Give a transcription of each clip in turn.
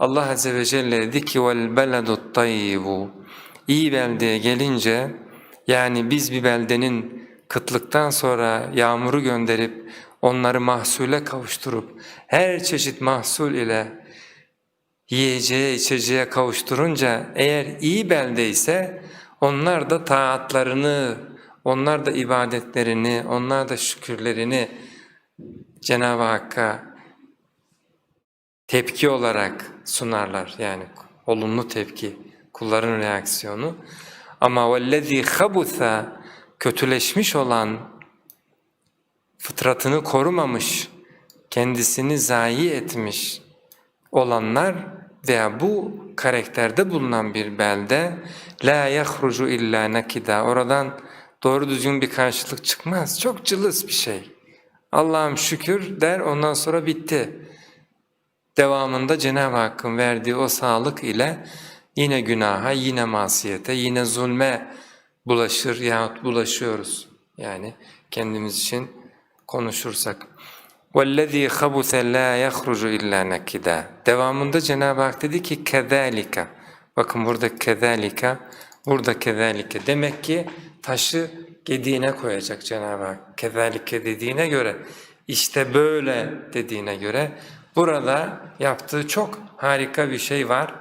Allah Azze ve Celle dedi ki beledut tayyibu iyi beldeye gelince yani biz bir beldenin kıtlıktan sonra yağmuru gönderip onları mahsule kavuşturup her çeşit mahsul ile yiyeceğe içeceğe kavuşturunca eğer iyi belde ise onlar da taatlarını, onlar da ibadetlerini, onlar da şükürlerini Cenab-ı Hakk'a tepki olarak sunarlar yani olumlu tepki, kulların reaksiyonu. Ama وَالَّذ۪ي خَبُثَ kötüleşmiş olan, fıtratını korumamış, kendisini zayi etmiş olanlar veya bu karakterde bulunan bir belde la yahrucu illa nakida oradan doğru düzgün bir karşılık çıkmaz. Çok cılız bir şey. Allah'ım şükür der ondan sonra bitti. Devamında Cenab-ı Hakk'ın verdiği o sağlık ile yine günaha, yine masiyete, yine zulme bulaşır yahut bulaşıyoruz. Yani kendimiz için konuşursak. وَالَّذ۪ي خَبُثَ لَا يَخْرُجُ اِلَّا نَكِدًا Devamında Cenab-ı Hak dedi ki كَذَٰلِكَ Bakın burada كَذَٰلِكَ, burada كَذَٰلِكَ. Demek ki taşı gediğine koyacak Cenab-ı Hak. كَذَٰلِكَ dediğine göre, işte böyle dediğine göre burada yaptığı çok harika bir şey var.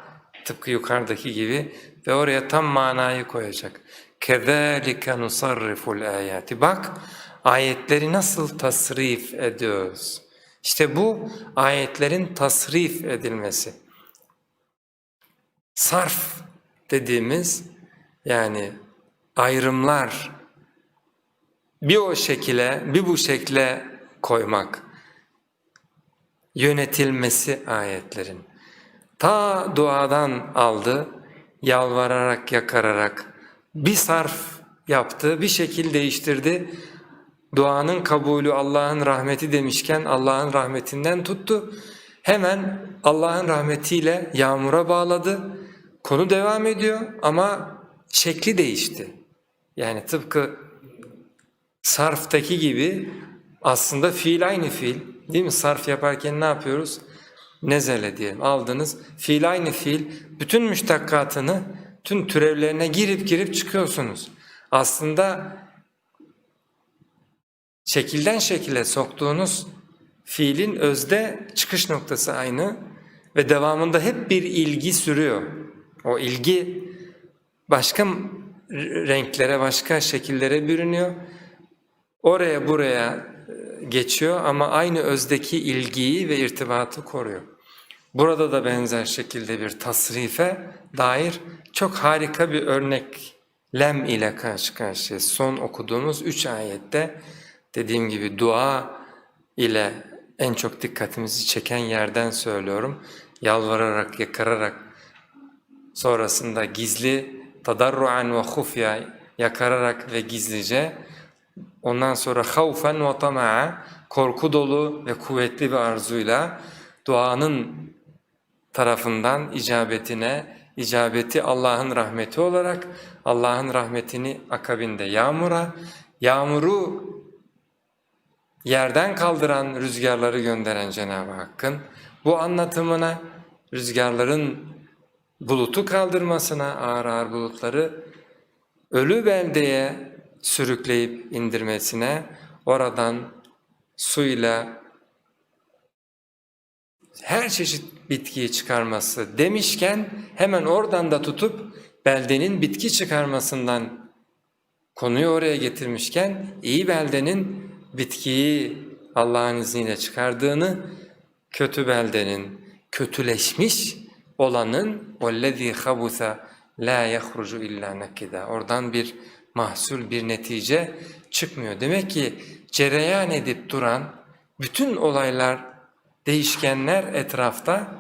Tıpkı yukarıdaki gibi ve oraya tam manayı koyacak. كَذَٰلِكَ نُصَرِّفُ الْآيَاتِ Bak ayetleri nasıl tasrif ediyoruz. İşte bu ayetlerin tasrif edilmesi. Sarf dediğimiz yani ayrımlar bir o şekile bir bu şekle koymak. Yönetilmesi ayetlerin. Ta duadan aldı, yalvararak, yakararak bir sarf yaptı, bir şekil değiştirdi. Duanın kabulü Allah'ın rahmeti demişken Allah'ın rahmetinden tuttu. Hemen Allah'ın rahmetiyle yağmura bağladı. Konu devam ediyor ama şekli değişti. Yani tıpkı sarftaki gibi aslında fiil aynı fiil. Değil mi? Sarf yaparken ne yapıyoruz? Nezele diyelim aldınız. Fiil aynı fiil. Bütün müştakkatını, tüm türevlerine girip girip çıkıyorsunuz. Aslında şekilden şekile soktuğunuz fiilin özde çıkış noktası aynı ve devamında hep bir ilgi sürüyor. O ilgi başka renklere, başka şekillere bürünüyor. Oraya buraya geçiyor ama aynı özdeki ilgiyi ve irtibatı koruyor. Burada da benzer şekilde bir tasrife dair çok harika bir örnek lem ile karşı karşıya. Son okuduğumuz üç ayette dediğim gibi dua ile en çok dikkatimizi çeken yerden söylüyorum. Yalvararak, yakararak sonrasında gizli tadarruan ve hufya yakararak ve gizlice ondan sonra havfen ve korku dolu ve kuvvetli bir arzuyla duanın tarafından icabetine, icabeti Allah'ın rahmeti olarak Allah'ın rahmetini akabinde yağmura, yağmuru yerden kaldıran rüzgarları gönderen Cenab-ı Hakk'ın bu anlatımına rüzgarların bulutu kaldırmasına ağır ağır bulutları ölü beldeye sürükleyip indirmesine oradan suyla her çeşit bitkiyi çıkarması demişken hemen oradan da tutup beldenin bitki çıkarmasından konuyu oraya getirmişken iyi beldenin bitkiyi Allah'ın izniyle çıkardığını, kötü beldenin, kötüleşmiş olanın وَالَّذ۪ي خَبُثَ لَا يَخْرُجُ اِلَّا نَكِدًا Oradan bir mahsul, bir netice çıkmıyor. Demek ki cereyan edip duran bütün olaylar, değişkenler etrafta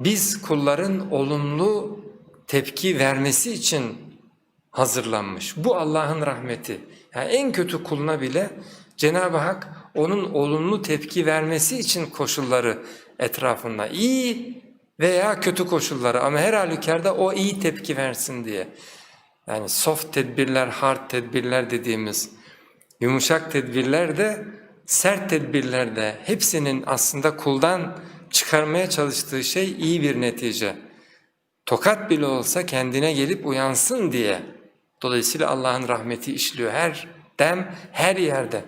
biz kulların olumlu tepki vermesi için hazırlanmış. Bu Allah'ın rahmeti. Yani en kötü kuluna bile Cenab-ı Hak onun olumlu tepki vermesi için koşulları etrafında iyi veya kötü koşulları ama her halükarda o iyi tepki versin diye. Yani soft tedbirler, hard tedbirler dediğimiz yumuşak tedbirler de sert tedbirler de hepsinin aslında kuldan çıkarmaya çalıştığı şey iyi bir netice. Tokat bile olsa kendine gelip uyansın diye. Dolayısıyla Allah'ın rahmeti işliyor her dem, her yerde.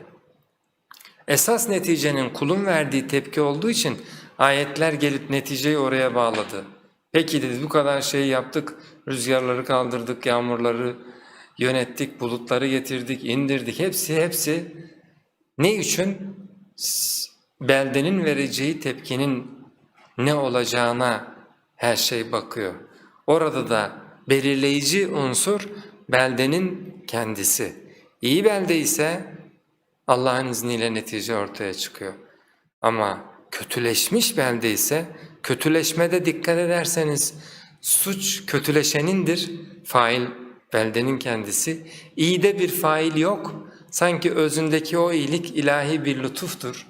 Esas neticenin kulun verdiği tepki olduğu için ayetler gelip neticeyi oraya bağladı. Peki dedi bu kadar şey yaptık, rüzgarları kaldırdık, yağmurları yönettik, bulutları getirdik, indirdik. Hepsi hepsi ne için? Beldenin vereceği tepkinin ne olacağına her şey bakıyor. Orada da belirleyici unsur beldenin kendisi. İyi belde ise Allah'ın izniyle netice ortaya çıkıyor. Ama kötüleşmiş belde ise kötüleşmede dikkat ederseniz suç kötüleşenindir, fail beldenin kendisi. İyide bir fail yok. Sanki özündeki o iyilik ilahi bir lütuftur.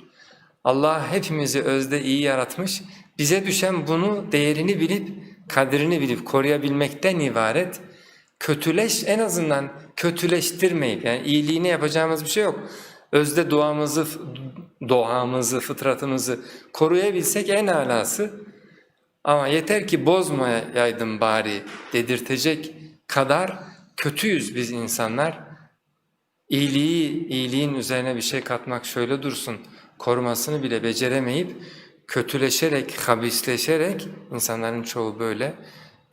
Allah hepimizi özde iyi yaratmış. Bize düşen bunu değerini bilip, kadrini bilip koruyabilmekten ibaret. Kötüleş en azından kötüleştirmeyip yani iyiliğini yapacağımız bir şey yok. Özde doğamızı, doğamızı, fıtratımızı koruyabilsek en alası. Ama yeter ki bozmayaydım bari dedirtecek kadar kötüyüz biz insanlar. İyiliği, iyiliğin üzerine bir şey katmak şöyle dursun, korumasını bile beceremeyip kötüleşerek, habisleşerek insanların çoğu böyle.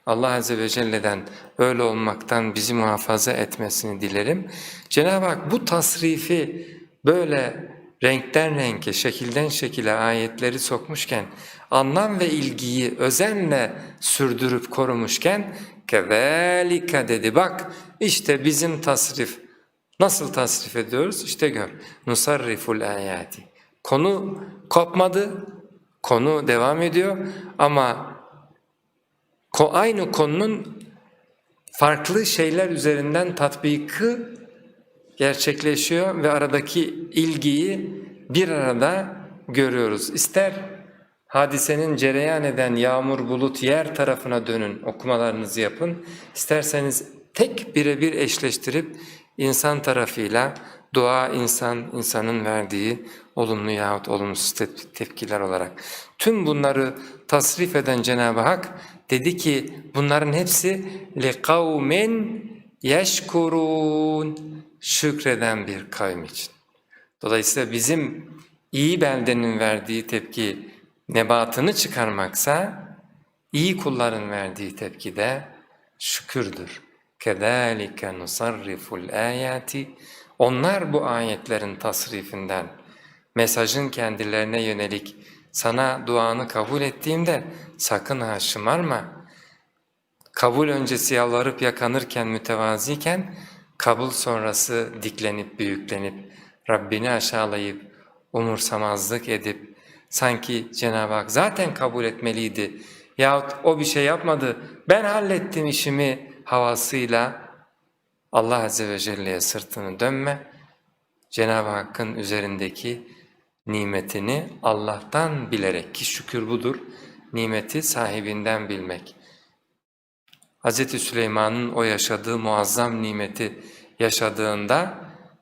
Allah Azze ve Celle'den öyle olmaktan bizi muhafaza etmesini dilerim. Cenab-ı Hak bu tasrifi böyle renkten renke, şekilden şekile ayetleri sokmuşken, anlam ve ilgiyi özenle sürdürüp korumuşken, kevelika dedi bak işte bizim tasrif. Nasıl tasrif ediyoruz? İşte gör. Nusarriful ayati. Konu kopmadı, konu devam ediyor ama aynı konunun farklı şeyler üzerinden tatbiki gerçekleşiyor ve aradaki ilgiyi bir arada görüyoruz. İster hadisenin cereyan eden yağmur bulut yer tarafına dönün okumalarınızı yapın. İsterseniz tek birebir eşleştirip insan tarafıyla dua insan, insanın verdiği olumlu yahut olumsuz tep- tepkiler olarak. Tüm bunları tasrif eden Cenab-ı Hak dedi ki bunların hepsi لِقَوْمٍ يَشْكُرُونَ Şükreden bir kavim için. Dolayısıyla bizim iyi beldenin verdiği tepki nebatını çıkarmaksa, iyi kulların verdiği tepki de şükürdür. كَذَٰلِكَ نُصَرِّفُ الْآيَاتِ Onlar bu ayetlerin tasrifinden, mesajın kendilerine yönelik sana duanı kabul ettiğimde sakın ha şımarma. Kabul öncesi yalvarıp yakanırken mütevaziyken, kabul sonrası diklenip büyüklenip, Rabbini aşağılayıp, umursamazlık edip, sanki Cenab-ı Hak zaten kabul etmeliydi yahut o bir şey yapmadı, ben hallettim işimi havasıyla Allah Azze ve Celle'ye sırtını dönme, Cenab-ı Hakk'ın üzerindeki nimetini Allah'tan bilerek ki şükür budur, nimeti sahibinden bilmek. Hz. Süleyman'ın o yaşadığı muazzam nimeti yaşadığında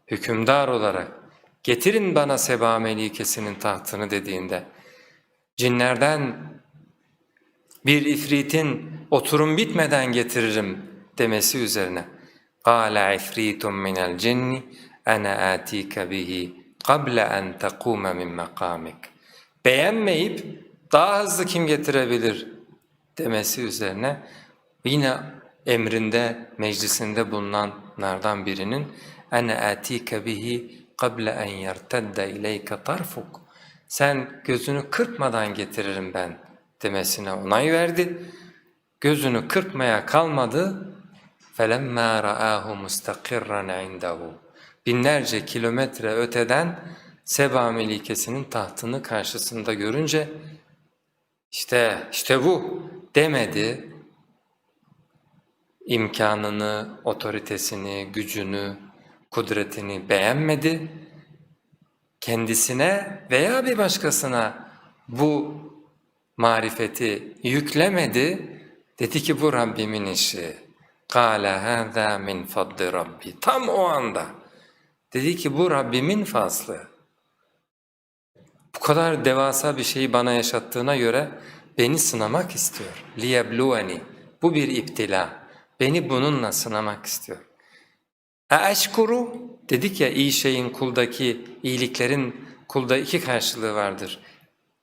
hükümdar olarak getirin bana Seba Melikesi'nin tahtını dediğinde cinlerden bir ifritin oturum bitmeden getiririm demesi üzerine قَالَ عِفْرِيتٌ مِنَ الْجِنِّ اَنَا آتِيكَ بِهِ قَبْلَ اَنْ تَقُومَ مِنْ مَقَامِكَ Beğenmeyip daha hızlı kim getirebilir demesi üzerine yine emrinde, meclisinde bulunanlardan birinin ene atike bihi qabla en yertedde ileyke tarfuk. Sen gözünü kırpmadan getiririm ben demesine onay verdi. Gözünü kırpmaya kalmadı. فَلَمَّا رَآهُ مُسْتَقِرًّا عِنْدَهُ Binlerce kilometre öteden Seba Melikesi'nin tahtını karşısında görünce işte işte bu demedi. İmkanını, otoritesini, gücünü, kudretini beğenmedi. Kendisine veya bir başkasına bu marifeti yüklemedi. Dedi ki bu Rabbimin işi. قَالَ هَذَا مِنْ فَضْلِ رَبِّي Tam o anda dedi ki bu Rabbimin fazlı. Bu kadar devasa bir şeyi bana yaşattığına göre beni sınamak istiyor. لِيَبْلُوَنِي Bu bir iptila. Beni bununla sınamak istiyor. Eşkuru dedik ya iyi şeyin kuldaki iyiliklerin kulda iki karşılığı vardır.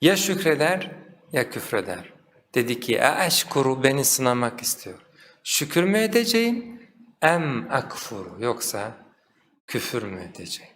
Ya şükreder ya küfreder. Dedi ki eşkuru beni sınamak istiyor. Şükür mü edeceğim em akfuru yoksa küfür mü edeceğim?